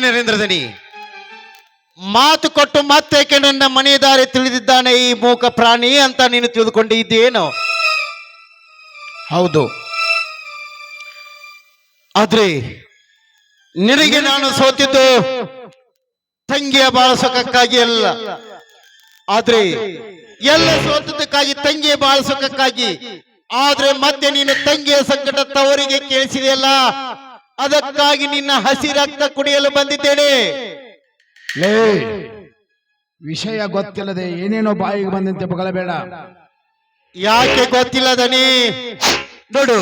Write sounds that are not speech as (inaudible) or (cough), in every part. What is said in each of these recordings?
ನರೇಂದ್ರದನಿ ಮಾತು ಕೊಟ್ಟು ಮತ್ತೇಕೆ ನನ್ನ ಮನೆಯ ದಾರಿ ತಿಳಿದಿದ್ದಾನೆ ಈ ಮೂಕ ಪ್ರಾಣಿ ಅಂತ ನೀನು ತಿಳಿದುಕೊಂಡಿದ್ದೇನು? ಹೌದು. ಆದ್ರೆ ನಿನಗೆ ನಾನು ಸೋತಿದ್ದು ತಂಗಿಯ ಬಾಳ ಸುಖಕ್ಕಾಗಿ ಅಲ್ಲ. ಆದ್ರೆ ಎಲ್ಲ ಸೋತದಕ್ಕಾಗಿ ತಂಗಿಯ ಬಾಳ ಸುಖಕ್ಕಾಗಿ ಆದ್ರೆ ಮತ್ತೆ ನೀನು ತಂಗಿಯ ಸಂಕಟ ತವರಿಗೆ ಕೇಳಿಸಿದೆಯಲ್ಲ ಅದಕ್ಕಾಗಿ ನಿನ್ನ ಹಸಿ ರಕ್ತ ಕುಡಿಯಲು ಬಂದಿದ್ದೇನೆ. ಲೇ ವಿಷಯ ಗೊತ್ತಿಲ್ಲದೆ ಏನೇನೋ ಬಾಯಿಗೆ ಬಂದಂತೆ ಬಗಳಬೇಡ. ಯಾಕೆ ಗೊತ್ತಿಲ್ಲ ನೀ ನೋಡು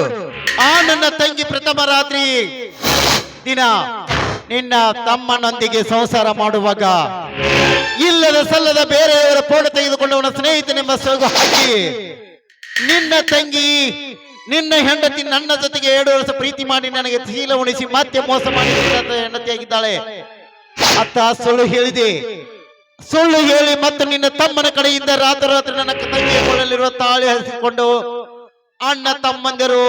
ಆ ನನ್ನ ತಂಗಿ ಪ್ರಥಮ ರಾತ್ರಿ ದಿನ ನಿನ್ನ ತಮ್ಮನೊಂದಿಗೆ ಸಂಸಾರ ಮಾಡುವಾಗ ಇಲ್ಲದ ಸಲ್ಲದ ಬೇರೆಯವರ ಫೋಟೋ ತೆಗೆದುಕೊಂಡವನ ಸ್ನೇಹಿತನೆಂಬ ಸೋಗು ಹಾಕಿ ನಿನ್ನ ತಂಗಿ ನಿನ್ನ ಹೆಂಡತಿ ನನ್ನ ಜೊತೆಗೆ ಎರಡು ವರ್ಷ ಪ್ರೀತಿ ಮಾಡಿ ನನಗೆ ಚೀಲ ಉಣಿಸಿ ಮತ್ತೆ ಮೋಸ ಮಾಡಿ ಹೆಂಡತಿಯಾಗಿದ್ದಾಳೆ. ಅತ್ತ ಸುಳ್ಳು ಹೇಳಿದೆ. ಸುಳ್ಳು ಹೇಳಿ ಮತ್ತು ನಿನ್ನ ತಮ್ಮನ ಕಡೆಯಿಂದ ರಾತ್ರಿ ನನ್ನ ತಂಗಿಯ ಕೊಳ್ಳಲಿರುವ ತಾಳಿ ಹರಿಸಿಕೊಂಡು ಅಣ್ಣ ತಮ್ಮಂದಿರು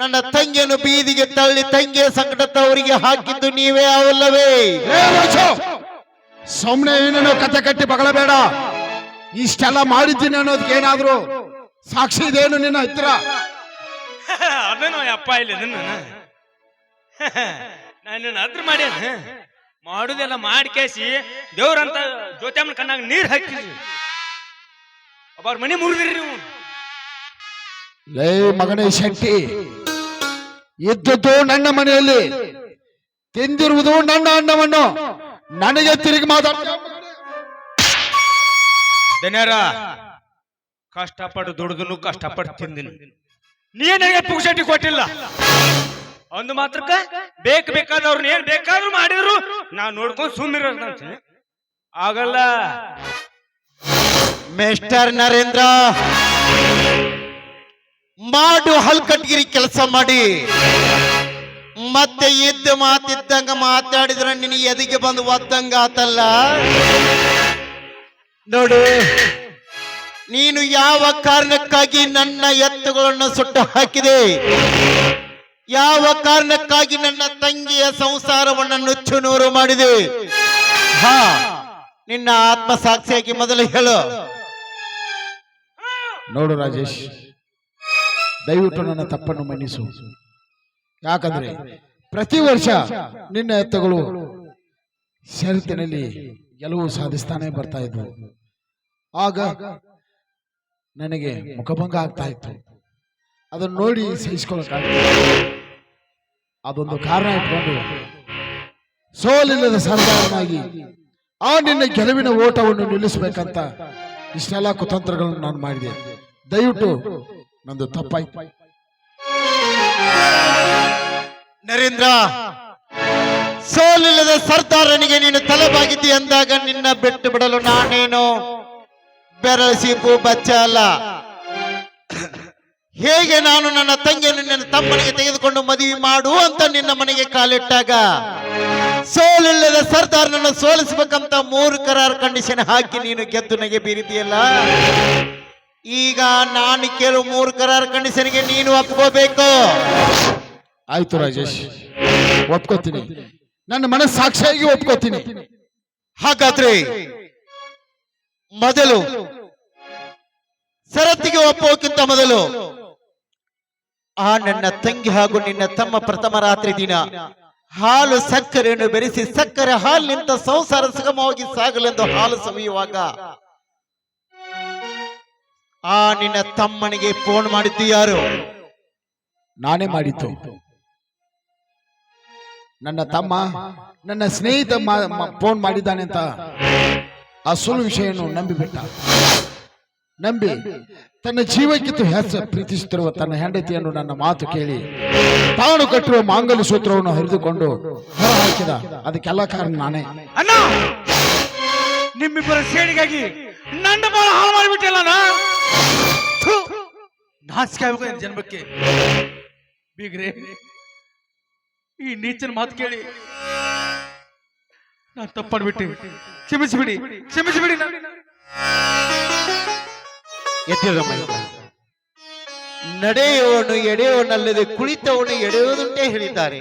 ನನ್ನ ತಂಗಿಯನ್ನು ಬೀದಿಗೆ ತಳ್ಳಿ ತಂಗಿಯ ಸಂಕಟ ಅವರಿಗೆ ಹಾಕಿದ್ದು ನೀವೇ ಅವಲ್ಲವೇ? ಸುಮ್ಮನೆ ಏನೇನೋ ಕತೆ ಕಟ್ಟಿ ಬಗಳಬೇಡ. ಇಷ್ಟೆಲ್ಲ ಮಾಡಿದ್ದೀನಿ ಅನ್ನೋದಕ್ಕೆ ಏನಾದ್ರು ಸಾಕ್ಷಿ ಇದೇನು ನಿನ್ನ ಹತ್ರ? (laughs) ಅದನ್ನು ಅಪ್ಪ ಇಲ್ಲ ಅದನ್ನ (laughs) ನಾನು ಅದ್ರ ಮಾಡ್ಯಾನ ಮಾಡುದೆಲ್ಲ ಮಾಡಿ ಕೇಸಿ ದೇವ್ರಂತ ಜ್ಯೋತಿಯಮ್ಮನ ಕಣ್ಣಾಗ ನೀರ್ ಹಾಕಿ. ಅವ್ರ ಮನೆ ಮುರಿದ್ರಿ ನೀವು. ಲೇ ಮಗನೇ ಶೆಟ್ಟಿ ಇದ್ದದ್ದು ನನ್ನ ಮನೆಯಲ್ಲಿ ತಿಂದಿರುವುದು ನನ್ನ ಅನ್ನವನ್ನು ನನಗೆ ತಿರುಗಿ ಮಾತಾಡ ಕಷ್ಟಪಟ್ಟು ದುಡಿದನು ಕಷ್ಟಪಟ್ಟು ತಿಂದಿನಿ. ನೀ ಹೇಗೆ ಪುಕ್ಷಟಿ ಕೊಟ್ಟಿಲ್ಲ. ಒಂದು ಮಾತ್ರಕ್ಕ ಬೇಕ್ ಬೇಕಾದವ್ರನ್ನ ಏನ್ ಬೇಕಾದ್ರೂ ಮಾಡಿದ್ರು ನಾ ನೋಡ್ಕೊಂಡು ಸುಮ್ಮನೆ ಆಗಲ್ಲ. ಮಿಸ್ಟರ್ ನರೇಂದ್ರ ಮಾಡು ಹಲ್ಕಟ್ಗಿರಿ ಕೆಲಸ ಮಾಡಿ. ಮತ್ತೆ ಇದ್ದ ಮಾತಿದ್ದಂಗ ಮಾತಾಡಿದ್ರೆ ನಿನಗೆ ಎದಿಗೆ ಬಂದು ಒತ್ತಂಗ ಆತಲ್ಲ? ನೋಡು ನೀನು ಯಾವ ಕಾರಣಕ್ಕಾಗಿ ನನ್ನ ಎತ್ತುಗಳನ್ನು ಸುಟ್ಟು ಹಾಕಿದೆ ಯಾವ ಕಾರಣಕ್ಕಾಗಿ ನನ್ನ ತಂಗಿಯ ಸಂಸಾರವನ್ನು ನುಚ್ಚು ನೂರು ಮಾಡಿದೆ? ಹಾ, ನಿನ್ನ ಆತ್ಮಸಾಕ್ಷಿಯಾಗಿ ಮೊದಲು ಹೇಳು. ನೋಡು ರಾಜೇಶ್, ದಯವಿಟ್ಟು ನನ್ನ ತಪ್ಪನ್ನು ಮನ್ನಿಸು. ಯಾಕಂದ್ರೆ ಪ್ರತಿ ವರ್ಷ ನಿನ್ನ ಎತ್ತುಗಳು ಷರತ್ತಿನಲ್ಲಿ ಗೆಲುವು ಸಾಧಿಸ್ತಾನೆ ಬರ್ತಾ ಇದ್ವು. ಆಗ ನನಗೆ ಮುಖಭಂಗ ಆಗ್ತಾ ಇತ್ತು. ಅದನ್ನು ನೋಡಿ ಆ ಅದೊಂದು ಕಾರಣ ಇಟ್ಕೊಂಡು ಸೋಲಿಲ್ಲದ ಸರ್ದಾರನಾಗಿ ಆ ನಿನ್ನ ಗೆಲುವಿನ ಓಟವನ್ನು ನಿಲ್ಲಿಸಬೇಕಂತ ಇಷ್ಟೆಲ್ಲ ಕುತಂತ್ರಗಳನ್ನು ನಾನು ಮಾಡಿದೆ. ದಯವಿಟ್ಟು ನಂದು ತಪ್ಪಾಯ್ತು. ನರೇಂದ್ರ ಸೋಲಿಲ್ಲದ ಸರ್ದಾರನಿಗೆ ನೀನು ತಲೆಬಾಗಿದ್ದಿ ಅಂದಾಗ ನಿನ್ನ ಬಿಟ್ಟು ಬಿಡಲು ನಾನೇನು? ಬೆರಳು ಸೀಪು ಬಚ್ಚ ಅಲ್ಲ. ಹೇಗೆ ನಾನು ನನ್ನ ತಂಗಿಯನ್ನು ನಿನ್ನ ತಮ್ಮನಿಗೆ ತೆಗೆದುಕೊಂಡು ಮದುವೆ ಮಾಡು ಅಂತ ನಿನ್ನ ಮನೆಗೆ ಕಾಲಿಟ್ಟಾಗ ಸೋಲಿಲ್ಲದ ಸರ್ದಾರ್ ನನ್ನ ಸೋಲಿಸಬೇಕಂತ ಮೂರು ಕರಾರ್ ಕಂಡೀಷನ್ ಹಾಕಿ ನೀನು ಗೆದ್ದು ನನಗೆ ಬೀರಿದೆಯಲ್ಲ ಈಗ ನಾನು ಕೇಳು ಮೂರು ಕರಾರ್ ಕಂಡೀಷನ್ಗೆ ನೀನು ಒಪ್ಕೋಬೇಕು? ಆಯ್ತು ರಾಜೇಶ್ ಒಪ್ಕೋತೀನಿ. ನನ್ನ ಮನಸ್ಸಾಕ್ಷಿಯಾಗಿ ಒಪ್ಕೋತೀನಿ. ಹಾಗಾದ್ರೆ ಮೊದಲು. ಸರತ್ತಿಗೆ ಒಪ್ಪೋಕ್ಕಿಂತ ಮೊದಲು. ಆ ನನ್ನ ತಂಗಿ ಹಾಗೂ ನಿನ್ನ ತಮ್ಮ ಪ್ರಥಮ ರಾತ್ರಿ ದಿನ ಹಾಲು ಸಕ್ಕರೆಯನ್ನು ಬೆರೆಸಿ ಸಕ್ಕರೆ ಹಾಲಿನಿಂದ ಸಂಸಾರ ಸುಗಮವಾಗಿ ಸಾಗಲೆಂದು ಹಾಲು ಸವಿಯುವಾಗ ಆ ನಿನ್ನ ತಮ್ಮನಿಗೆ ಫೋನ್ ಮಾಡಿದ್ದು ಯಾರು? ನಾನೇ ಮಾಡಿದ್ದು. ನನ್ನ ತಮ್ಮ, ನನ್ನ ಸ್ನೇಹಿತ ಫೋನ್ ಮಾಡಿದ್ದಾನೆ ಅಂತ. ಆ ಸುಳ್ಳು ವಿಷಯವನ್ನು ನಂಬಿಬಿಟ್ಟ ನಂಬಿ ತನ್ನ ಜೀವಕ್ಕಿಂತ ಹೆಚ್ಚು ಪ್ರೀತಿಸುತ್ತಿರುವ ತನ್ನ ಹೆಂಡತಿಯನ್ನು ನನ್ನ ಮಾತು ಕೇಳಿ ತಾನು ಕಟ್ಟಿರುವ ಮಾಂಗಲ್ಯ ಸೂತ್ರವನ್ನು ಹರಿದುಕೊಂಡು ಹೊರ ಹಾಕಿದ ಅದಕ್ಕೆಲ್ಲ ಕಾರಣ ನಾನೇ. ಅಣ್ಣ, ನಿಮ್ಮಿಬ್ಬರ ಸೇಡಿಗಾಗಿ ನನ್ನ ಬಾಳ ಹಾಳು ಮಾಡಿಬಿಟ್ಟಿಲ್ಲ ನಿನ್ ಜನ್ಮಕ್ಕೆ. ಬೀಗ್ರೆ, ಈ ನೀಚನ ಮಾತು ಕೇಳಿ ನಾನು ತಪ್ಪಾಡ್ಬಿಟ್ಟೆ. ಕ್ಷಮಿಸಿಬಿಡಿ. ಕ್ಷಮಿಸಿಬಿಡಿ ನಡೆಯುವನು ಎಡೆಯುವನಲ್ಲದೆ ಕುಳಿತವನು ಎಡೆಯುವುದುಂಟೇ ಹೇಳಿದ್ದಾರೆ.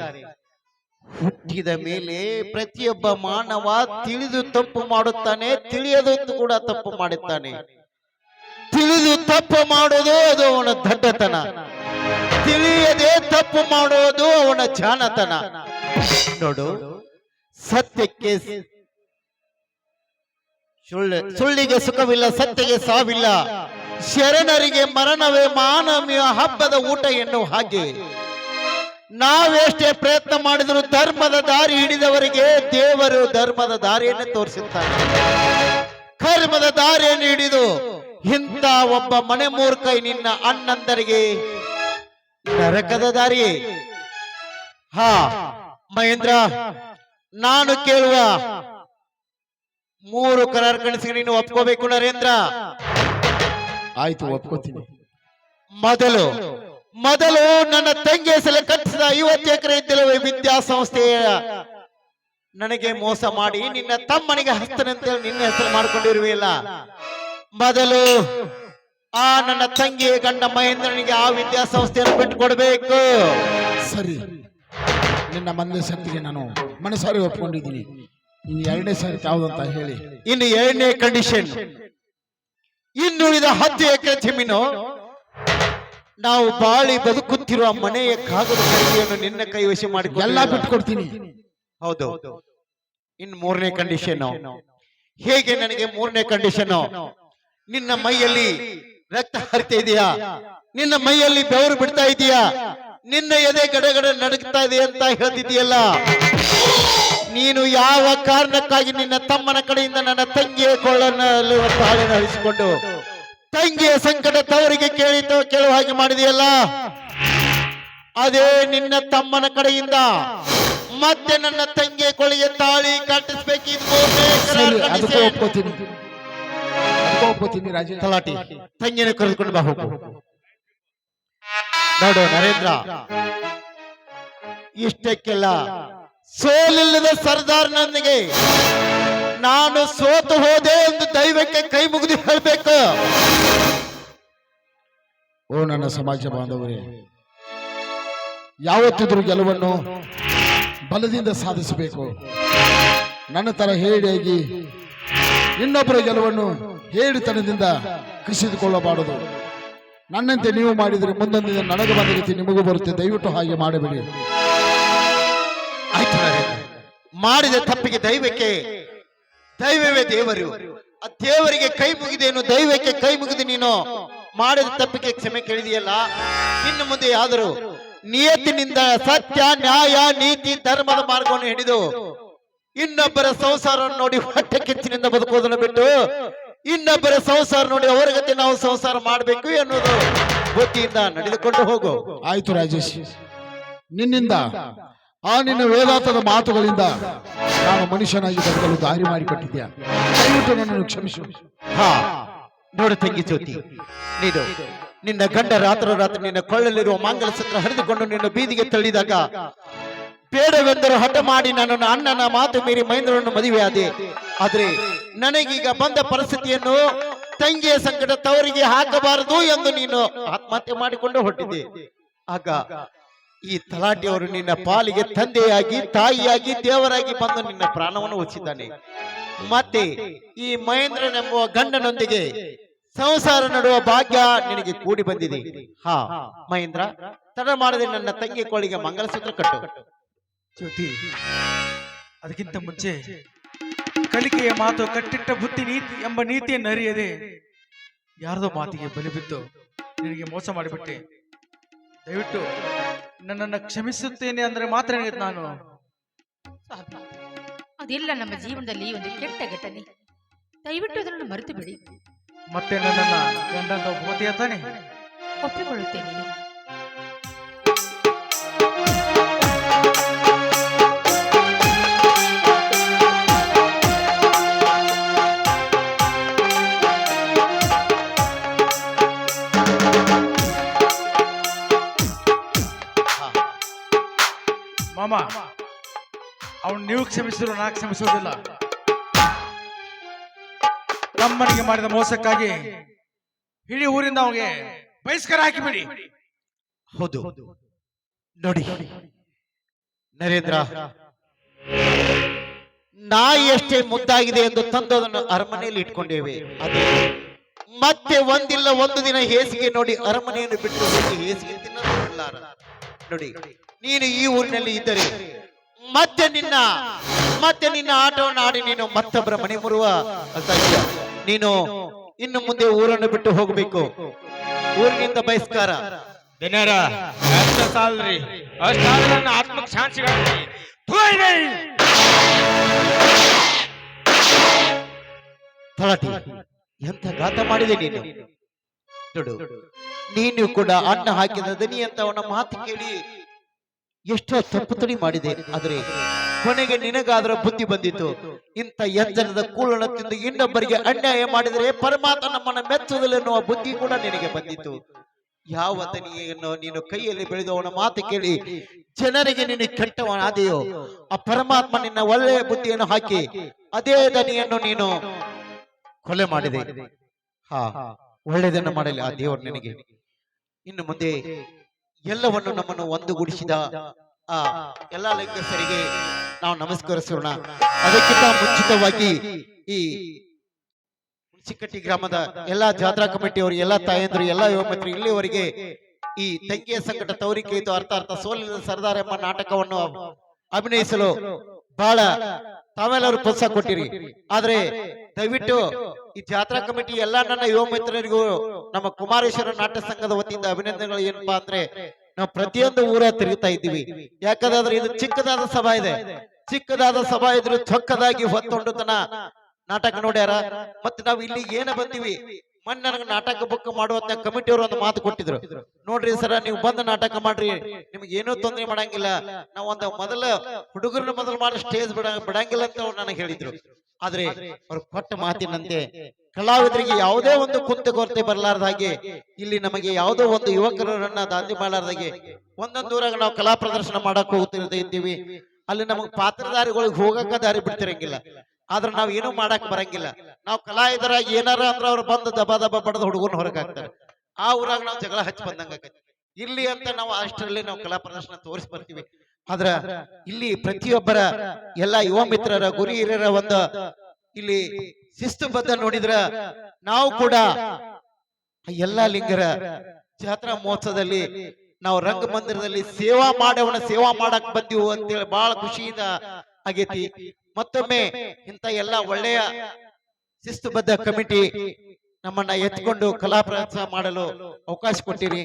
ಹುಟ್ಟಿದ ಮೇಲೆ ಪ್ರತಿಯೊಬ್ಬ ಮಾನವ ತಿಳಿದು ತಪ್ಪು ಮಾಡುತ್ತಾನೆ ತಿಳಿಯದು ಕೂಡ ತಪ್ಪು ಮಾಡುತ್ತಾನೆ. ತಿಳಿದು ತಪ್ಪು ಮಾಡೋದು ಅದು ಅವನ ದಡ್ಡತನ. ತಿಳಿಯದೆ ತಪ್ಪು ಮಾಡೋದು ಅವನ ಜಾಣತನ. ನೋಡು ಸತ್ಯಕ್ಕೆ ಸುಳ್ಳು ಸುಳ್ಳಿಗೆ ಸುಖವಿಲ್ಲ, ಸತ್ಯಗೆ ಸಾವಿಲ್ಲ. ಶರಣರಿಗೆ ಮರಣವೇ ಮಾನವೀಯ ಹಬ್ಬದ ಊಟ ಎನ್ನುವ ಹಾಗೆ. ನಾವೆಷ್ಟೇ ಪ್ರಯತ್ನ ಮಾಡಿದರೂ ಧರ್ಮದ ದಾರಿ ಹಿಡಿದವರಿಗೆ ದೇವರು ಧರ್ಮದ ದಾರಿಯನ್ನು ತೋರಿಸುತ್ತಾರೆ. ಕರ್ಮದ ದಾರಿಯನ್ನು ಹಿಡಿದು ಇಂಥ ಒಬ್ಬ ಮನೆ ಮೂರ್ಖೈ ನಿನ್ನ ಅಣ್ಣಂದರಿಗೆ ನರಕದ ದಾರಿ ಹಾ, ಮಹೇಂದ್ರ ನಾನು ಕೇಳುವ ಮೂರು ಕರಾರ್ ಕನಸಿಗೆ ನೀನು ಒಪ್ಕೋಬೇಕು ನರೇಂದ್ರ? ಆಯ್ತು ಒಪ್ಕೋತೀನಿ. ಮೊದಲು ಮೊದಲು ನನ್ನ ತಂಗಿ ಹೆಸರು ಕಟ್ಟಿಸಿದ ಐವತ್ತು ಎಕರೆ ಇದ್ದಲವೇ ವಿದ್ಯಾಸಂಸ್ಥೆಯ ನನಗೆ ಮೋಸ ಮಾಡಿ ನಿನ್ನ ತಮ್ಮನಿಗೆ ಹಸ್ತನಂತೆ ನಿನ್ನ ಹೆಸರು ಮಾಡಿಕೊಂಡಿರುವಿಲ್ಲ ಮೊದಲು ಆ ನನ್ನ ತಂಗಿ ಗಂಡ ಮಹೇಂದ್ರನಿಗೆ ಆ ವಿದ್ಯಾಸಂಸ್ಥೆಯನ್ನು ಬಿಟ್ಟು ಕೊಡಬೇಕು ಸರಿ. ನಿನ್ನ ಮಂದಿ ಸತ್ತಿಗೆ ನಾನು ಮನಸಾರಿ ಒಪ್ಕೊಂಡಿದ್ದೀನಿ. ಇನ್ನು ಎರಡನೇ ಸಾರಿ ಯಾವ್ದಂತ ಹೇಳಿ. ಇನ್ನು ಎರಡನೇ ಕಂಡೀಷನ್ ಇನ್ನುಳಿದ ಹತ್ತು ಎಕರೆ ಜಮೀನು. ನಾವು ಬಾಳಿ ಬದುಕುತ್ತಿರುವ ಮನೆಯ ಕಾಗದ ಕೈಯನ್ನು ನಿನ್ನ ಕೈವಶ ಮಾಡಿ ಎಲ್ಲ ಬಿಟ್ಕೊಡ್ತೀನಿ. ಹೌದು. ಇನ್ ಮೂರನೇ ಕಂಡೀಷನ್ ಹೇಗೆ ನನಗೆ ಮೂರನೇ ಕಂಡೀಷನ್ ನಿನ್ನ ಮೈಯಲ್ಲಿ ರಕ್ತ ಹರಿತಾ ಇದೆಯಾ? ನಿನ್ನ ಮೈಯಲ್ಲಿ ಬೆವರು ಬಿಡ್ತಾ ಇದೆಯಾ? ನಿನ್ನ ಎದೆ ಗಡಗಡೆ ನಡುಗ್ತಾ ಇದೆ ಅಂತ ಹೇಳ್ತಿದೆಯಲ್ಲ ನೀನು ಯಾವ ಕಾರಣಕ್ಕಾಗಿ ನಿನ್ನ ತಮ್ಮನ ಕಡೆಯಿಂದ ನನ್ನ ತಂಗಿಯ ಕೊಳ್ಳನ್ನು ತಾಳಿನ ನಡೆಸಿಕೊಂಡು ತಂಗಿಯ ಸಂಕಟ ತವರಿಗೆ ಕೇಳಿತು ಕೇಳುವ ಹಾಗೆ ಮಾಡಿದೆಯಲ್ಲ? ಅದೇ ನಿನ್ನ ತಮ್ಮನ ಕಡೆಯಿಂದ ಮತ್ತೆ ನನ್ನ ತಂಗಿಯ ಕೊಳಿಗೆ ತಾಳಿ ಕಟ್ಟಿಸ್ಬೇಕಿದ್ದು ತಲಾಟಿ ತಂಗಿನ ಕರೆದುಕೊಂಡು ಬಾ ಹೋಗು. ನೋಡು ನರೇಂದ್ರ. ಇಷ್ಟಕ್ಕೆಲ್ಲ ಸೋಲಿಲ್ಲದ ಸರ್ದಾರ್ನೊಂದಿಗೆ ನಾನು ಸೋತು ಹೋದೆ ಎಂದು ದೈವಕ್ಕೆ ಕೈ ಮುಗಿದು ಹೇಳಬೇಕು. ಓ ನನ್ನ ಸಮಾಜ ಬಾಂಧವರೇ, ಯಾವತ್ತಿದ್ರೂ ಗೆಲುವನ್ನು ಬಲದಿಂದ ಸಾಧಿಸಬೇಕು. ನನ್ನ ತರ ಹೇಳಿಯಾಗಿ ಇನ್ನೊಬ್ಬರ ಗೆಲುವನ್ನು ಹೇಳಿತನದಿಂದ ಕಸಿದುಕೊಳ್ಳಬಾರದು. ನನ್ನಂತೆ ನೀವು ಮಾಡಿದರೆ ಮುಂದೊಂದು ದಿನ ನನಗೆ ಬಂದ ರೀತಿ ನಿಮಗೂ ಬರುತ್ತೆ. ದಯವಿಟ್ಟು ಹಾಗೆ ಮಾಡಬೇಡಿ. ಮಾಡಿದ ತಪ್ಪಿಗೆ ದೈವಕ್ಕೆ, ದೈವವೇ ದೇವರು. ಆ ದೇವರಿಗೆ ಕೈ ಮುಗಿದೇನು ದೈವಕ್ಕೆ ಕೈ ಮುಗಿದು ನೀನು ಮಾಡಿದ ತಪ್ಪಿಗೆ ಕ್ಷಮೆ ಕೇಳಿದೆಯಲ್ಲ? ಇನ್ನು ಮುಂದೆ ಯಾದರೂ ನಿಯತ್ತಿನಿಂದ ಸತ್ಯ, ನ್ಯಾಯ, ನೀತಿ, ಧರ್ಮದ ಮಾರ್ಗವನ್ನು ಹಿಡಿದು ಇನ್ನೊಬ್ಬರ ಸಂಸಾರವನ್ನು ನೋಡಿ ಹೊಟ್ಟೆ ಕೆಚ್ಚಿನಿಂದ ಬದುಕೋದನ್ನು ಬಿಟ್ಟು ಇನ್ನೊಬ್ಬರ ಸಂಸಾರ ನೋಡಿ ಅವರ ಗತಿ ನಾವು ಸಂಸಾರ ಮಾಡಬೇಕು ಎನ್ನುವುದು ಬುದ್ಧಿಯಿಂದ ನಡೆದುಕೊಂಡು ಹೋಗು. ಆಯ್ತು ರಾಜೇಶ್. ನಿನ್ನಿಂದ ಆ ನಿನ್ನ ವೇದಾಂತದ ಮಾತುಗಳಿಂದ ನಾನು ಮನುಷ್ಯನಾಗಿ ಬದುಕಲು ದಾರಿ ಮಾಡಿಕೊಟ್ಟಿದ್ಯಾ? ದಯವಿಟ್ಟು ನನ್ನನ್ನು ಕ್ಷಮಿಸು. ಹಾ ನೋಡು ತಂಗಿ ಜ್ಯೋತಿ ನೀನು ನಿನ್ನ ಗಂಡ ರಾತ್ರ ರಾತ್ರಿ ನಿನ್ನ ಕೊಳ್ಳಲಿರುವ ಮಂಗಲ ಸತ್ರ ಹರಿದುಕೊಂಡು ನಿನ್ನ ಬೀದಿಗೆ ತಳ್ಳಿದಾಗ ಬೇಡವೆಂದರು ಹಠ ಮಾಡಿ ನನ್ನನ್ನು ಅಣ್ಣನ ಮಾತು ಮೀರಿ ಮಹೇಂದ್ರನನ್ನು ಮದುವೆಯಾದೆ. ಆದ್ರೆ ನನಗೀಗ ಬಂದ ಪರಿಸ್ಥಿತಿಯನ್ನು ತಂಗಿಯ ಸಂಕಟ ತವರಿಗೆ ಹಾಕಬಾರದು ಎಂದು ನೀನು ಆತ್ಮಹತ್ಯೆ ಮಾಡಿಕೊಂಡು ಹೊಟ್ಟಿದೆ ಆಗ ಈ ತಲಾಟಿಯವರು ನಿನ್ನ ಪಾಲಿಗೆ ತಂದೆಯಾಗಿ, ತಾಯಿಯಾಗಿ, ದೇವರಾಗಿ ಬಂದು ನಿನ್ನ ಪ್ರಾಣವನ್ನು ಹೊಚ್ಚಿದ್ದಾನೆ ಮತ್ತೆ ಈ ಮಹೇಂದ್ರನೆಂಬುವ ಗಂಡನೊಂದಿಗೆ ಸಂಸಾರ ನಡುವ ಭಾಗ್ಯ ನಿನಗೆ ಕೂಡಿ ಬಂದಿದೆ. ಹಾ, ಮಹೇಂದ್ರ, ತಡ ಮಾಡದೆ ನನ್ನ ತಂಗಿ ಕೋಳಿಗೆ ಮಂಗಲಸೂತ್ರ ಕಟ್ಟು. ಜ್ಯೋತಿ. ಅದಕ್ಕಿಂತ ಮುಂಚೆ ಕಲಿಕೆಯ ಮಾತು ಕಟ್ಟಿಟ್ಟ ಬುದ್ಧಿ ನೀತಿ ಎಂಬ ನೀತಿಯನ್ನು ಅರಿಯದೆ ಯಾರದೋ ಮಾತಿಗೆ ಬಲಿ ಬಿದ್ದು ನಿನಗೆ ಮೋಸ ಮಾಡಿಬಿಟ್ಟೆ. ದಯವಿಟ್ಟು ನನ್ನನ್ನು ಕ್ಷಮಿಸುತ್ತೇನೆ ಅಂದ್ರೆ ಮಾತ್ರ ನಾನು ಅದೆಲ್ಲ ನಮ್ಮ ಜೀವನದಲ್ಲಿ ಒಂದು ಕೆಟ್ಟ ಘಟನೆ. ದಯವಿಟ್ಟು ಅದನ್ನು ಮರೆತು ಬಿಡಿ. ಮತ್ತೆ ನನ್ನನ್ನು ಗಂಡನ ಒಪ್ಪಿಕೊಳ್ಳುತ್ತೇನೆ. ಮಾಮ, ಅವನು ನೀವು ಕ್ಷಮಿಸಿದ್ರು ನಾ ಕ್ಷಮಿಸೋದಿಲ್ಲ. ತಮ್ಮನಿಗೆ ಮಾಡಿದ ಮೋಸಕ್ಕಾಗಿ ಇಡೀ ಊರಿಂದ ಅವನಿಗೆ ಬಹಿಷ್ಕಾರ ಹಾಕಿಬಿಡಿ. ಹೌದು. ನೋಡಿ, ನರೇಂದ್ರ, ನಾಯಿ ಎಷ್ಟೇ ಮುದ್ದಾಗಿದೆ ಎಂದು ತಂದು ಅದನ್ನು ಅರಮನೆಯಲ್ಲಿ ಇಟ್ಕೊಂಡೇವೆ. ಮತ್ತೆ ಒಂದಿಲ್ಲ, ಒಂದು ದಿನ ಹೇಸಿಗೆ ನೋಡಿ ಅರಮನೆಯನ್ನು ಬಿಟ್ಟು ಹೇಸಿಗೆ ತಿನ್ನಲು ಬಿಡಲಾರ. ನೋಡಿ ನೀನು ಈ ಊರಿನಲ್ಲಿ ಇದ್ದರೆ ಮತ್ತೆ ನಿನ್ನ ಮತ್ತೆ ನಿನ್ನ ಆಟವನ್ನು ಆಡಿ ನೀನು ಮತ್ತೊಬ್ಬರ ಮನೆ ಮುರುವ ಅಸಾಧ್ಯ ನೀನು ಇನ್ನು ಮುಂದೆ ಊರನ್ನು ಬಿಟ್ಟು ಹೋಗಬೇಕು ಊರಿನಿಂದ ಬಹಿಷ್ಕಾರ ದಿನರ ಅಷ್ಟ ಸಾಲ್ರಿ ಅಷ್ಟಾದ್ರೆ ನನ್ನ ಆತ್ಮಕ್ಕೆ ಶಾಂತಿ ಸಿಗಲ್ರಿ. ಥು, ಇದೆ. ತಳಟಿ ಎಂತ ಘಾತ ಮಾಡಿದೆ ನೀನು ನೀನು ಕೂಡ ಅನ್ನ ಹಾಕಿದ ದನಿ ಅಂತ ಅವನ ಮಾತು ಕೇಳಿ ಎಷ್ಟೋ ತಪ್ಪು ತಡಿ ಮಾಡಿದೆ. ಆದರೆ ಕೊನೆಗೆ ನಿನಗಾದ್ರ ಬುದ್ಧಿ ಬಂದಿತ್ತು. ಇಂಥ ಎಚ್ಚರದ ಕೂಲನ ತಿಂದು ಇನ್ನೊಬ್ಬರಿಗೆ ಅನ್ಯಾಯ ಮಾಡಿದರೆ ಪರಮಾತ್ಮ ನಮ್ಮನ್ನ ಮೆಚ್ಚುವುದಿಲ್ಲ ಎನ್ನುವ ಬುದ್ಧಿ ಕೂಡ ನಿನಗೆ ಬಂದಿತ್ತು. ಯಾವ ದನಿಯನ್ನು ನೀನು ಕೈಯಲ್ಲಿ ಬೆಳೆದು ಅವನ ಮಾತು ಕೇಳಿ ಜನರಿಗೆ ನೀನು ಕೆಟ್ಟವನಾದೆಯೋ ಆ ಪರಮಾತ್ಮ ನಿನ್ನ ಒಳ್ಳೆಯ ಬುದ್ಧಿಯನ್ನು ಹಾಕಿ ಅದೇ ದನಿಯನ್ನು ನೀನು ಕೊಲೆ ಮಾಡಿದೆ. ಹಾ. ಒಳ್ಳೆಯದನ್ನು ಮಾಡಲಿ ಆ ದೇವರು ನಿನಗೆ. ಇನ್ನು ಮುಂದೆ ಎಲ್ಲವನ್ನು ನಮ್ಮನ್ನು ಒಂದುಗೂಡಿಸಿದ ಆ ಎಲ್ಲ ಲಿಂಗಸ್ಥರಿಗೆ ನಾವು ನಮಸ್ಕರಿಸೋಣ. ಅದಕ್ಕಿಂತ ಮುಂಚಿತವಾಗಿ ಈ ಹುಣಸಿಕಟ್ಟಿ ಗ್ರಾಮದ ಎಲ್ಲಾ ಜಾತ್ರಾ ಕಮಿಟಿಯವರು ಎಲ್ಲಾ ತಾಯಂದ್ರು ಎಲ್ಲಾ ಯುವಕರು ಇಲ್ಲಿವರೆಗೆ ಈ ತಂಗಿಯ ಸಂಕಟ ತವರಿಕೆ ಇದು ಅರ್ಥ ಅರ್ಥ ಸೋಲಿನ ಸರ್ದಾರ್ ಎಂಬ ನಾಟಕವನ್ನು ಅಭಿನಯಿಸಲು ಬಹಳ ತಾವೆಲ್ಲರೂ ಪ್ರೋತ್ಸಾಹ ಕೊಟ್ಟಿರಿ. ಆದ್ರೆ ದಯವಿಟ್ಟು ಈ ಜಾತ್ರಾ ಕಮಿಟಿ ಎಲ್ಲಾ ನನ್ನ ಯುವ ಮಿತ್ರರಿಗೂ ನಮ್ಮ ಕುಮಾರೇಶ್ವರ ನಾಟ್ಯ ಸಂಘದ ವತಿಯಿಂದ ಅಭಿನಂದನೆಗಳು ಏನಪ್ಪಾ ಅಂದ್ರೆ ನಾವು ಪ್ರತಿಯೊಂದು ಊರ ತಿರುಗುತ್ತಾ ಇದ್ದೀವಿ. ಯಾಕಂದ್ರೆ ಇದು ಚಿಕ್ಕದಾದ ಸಭಾ ಇದೆ. ಚಿಕ್ಕದಾದ ಸಭಾ ಇದ್ರು ಚೊಕ್ಕದಾಗಿ ಹೊತ್ತೊಂಡುತನ ನಾಟಕ ನೋಡ್ಯಾರ. ಮತ್ತೆ ನಾವು ಇಲ್ಲಿ ಏನ ಬಂದಿವಿ? ಮೊನ್ನೆ ನನಗೆ ನಾಟಕ ಬುಕ್ ಮಾಡುವಂತ ಕಮಿಟಿಯವರು ಒಂದು ಮಾತು ಕೊಟ್ಟಿದ್ರು. ನೋಡ್ರಿ ಸರ, ನೀವು ಬಂದು ನಾಟಕ ಮಾಡ್ರಿ. ನಿಮ್ಗೆ ಏನೂ ತೊಂದರೆ ಮಾಡಂಗಿಲ್ಲ. ನಾವು ಒಂದು ಮೊದಲ ಹುಡುಗರನ್ನ ಮೊದಲು ಮಾಡಿ ಸ್ಟೇಜ್ ಬಿಡ, ಬಿಡಂಗಿಲ್ಲ ಅಂತ ಅವ್ರು ನನಗೆ ಹೇಳಿದ್ರು. ಆದ್ರೆ ಅವ್ರು ಕೊಟ್ಟ ಮಾತಿನಂತೆ ಕಲಾವಿದರಿಗೆ ಯಾವುದೇ ಒಂದು ಕುಂತ ಕೊರತೆ ಬರಲಾರ್ದಾಗೆ ಇಲ್ಲಿ ನಮಗೆ ಯಾವುದೋ ಒಂದು ಯುವಕರನ್ನ ದಾಂಧಿ ಮಾಡಲಾರ್ದಾಗೆ ಒಂದೊಂದು ಊರಾಗ ನಾವು ಕಲಾ ಪ್ರದರ್ಶನ ಮಾಡಕ್ ಹೋಗ್ತಿರ್ತಾ ಇದ್ದೀವಿ. ಅಲ್ಲಿ ನಮಗ್ ಪಾತ್ರಧಾರಿಗಳಿಗೆ ಹೋಗಕ್ಕ ದಾರಿ ಬಿಡ್ತಿರಂಗಿಲ್ಲ. ಆದ್ರೆ ನಾವ್ ಏನು ಮಾಡಕ್ ಬರಂಗಿಲ್ಲ. ನಾವು ಇದ್ರ ಏನಾರ ಅಂದ್ರ ಅವ್ರು ಬಂದು ದಬ ದಬ ಬಡದ ಹುಡುಗನ ಹೊರಗೆ ಆ ಊರಾಗ ನಾವು ಜಗಳ ಹಚ್ಚಿ ಬಂದಂಗ ಇಲ್ಲಿ ಅಂತ ನಾವು ಅಷ್ಟರಲ್ಲಿ ನಾವು ಕಲಾ ಪ್ರದರ್ಶನ ತೋರಿಸಿ ಬರ್ತೀವಿ. ಆದ್ರ ಇಲ್ಲಿ ಪ್ರತಿಯೊಬ್ಬರ ಎಲ್ಲಾ ಯುವ ಮಿತ್ರರ, ಗುರಿ ಹಿರಿಯರ ಒಂದು ಇಲ್ಲಿ ಶಿಸ್ತುಬದ್ಧ ನೋಡಿದ್ರ ನಾವು ಕೂಡ ಎಲ್ಲಾ ಲಿಂಗರ ಜಾತ್ರಾ ಮಹೋತ್ಸವದಲ್ಲಿ ನಾವು ರಂಗ ಮಂದಿರದಲ್ಲಿ ಸೇವಾ ಮಾಡವನ ಸೇವಾ ಮಾಡಕ್ ಬಂದಿವು ಅಂತೇಳಿ ಬಹಳ ಖುಷಿಯಿಂದ ಆಗೈತಿ. ಮತ್ತೊಮ್ಮೆ ಇಂತ ಎಲ್ಲ ಒಳ್ಳೆಯ ಶಿಸ್ತುಬದ್ಧ ಕಮಿಟಿ ನಮ್ಮನ್ನ ಎತ್ಕೊಂಡು ಕಲಾ ಮಾಡಲು ಅವಕಾಶ ಕೊಟ್ಟಿರಿ.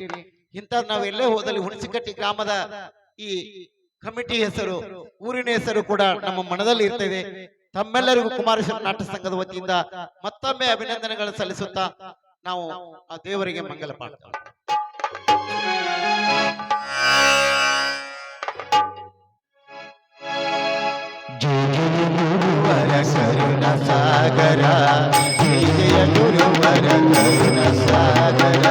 ಇಂಥ ನಾವು ಎಲ್ಲೇ ಹೋದಲ್ಲಿ ಹುಣಸಿಕಟ್ಟಿ ಗ್ರಾಮದ ಈ ಕಮಿಟಿ ಹೆಸರು ಊರಿನ ಹೆಸರು ಕೂಡ ನಮ್ಮ ಮನದಲ್ಲಿ ಇರ್ತದೆ. ತಮ್ಮೆಲ್ಲರಿಗೂ ಕುಮಾರಸ್ವಾಮಿ ನಾಟ್ಯ ಸಂಘದ ವತಿಯಿಂದ ಮತ್ತೊಮ್ಮೆ ಅಭಿನಂದನೆಗಳನ್ನು ಸಲ್ಲಿಸುತ್ತಾ ನಾವು ಆ ದೇವರಿಗೆ ಮಂಗಲ ಮಾಡ್ತೇವೆ జోగిని గురువర కరుణ సాగర విజయ గురువర కరుణ సాగర.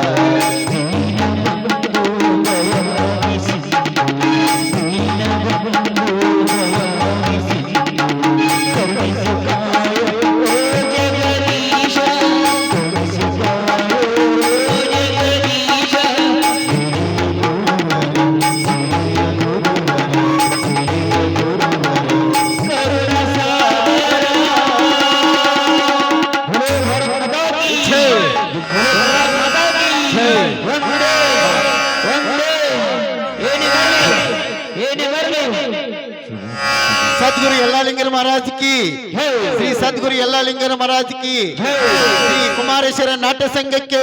ಯಲ್ಲಾಲಿಂಗರ ಮಹಾರಾಜ್ ಕಿ. ಶ್ರೀ ಕುಮಾರೇಶ್ವರ ನಾಟ್ಯ ಸಂಘಕ್ಕೆ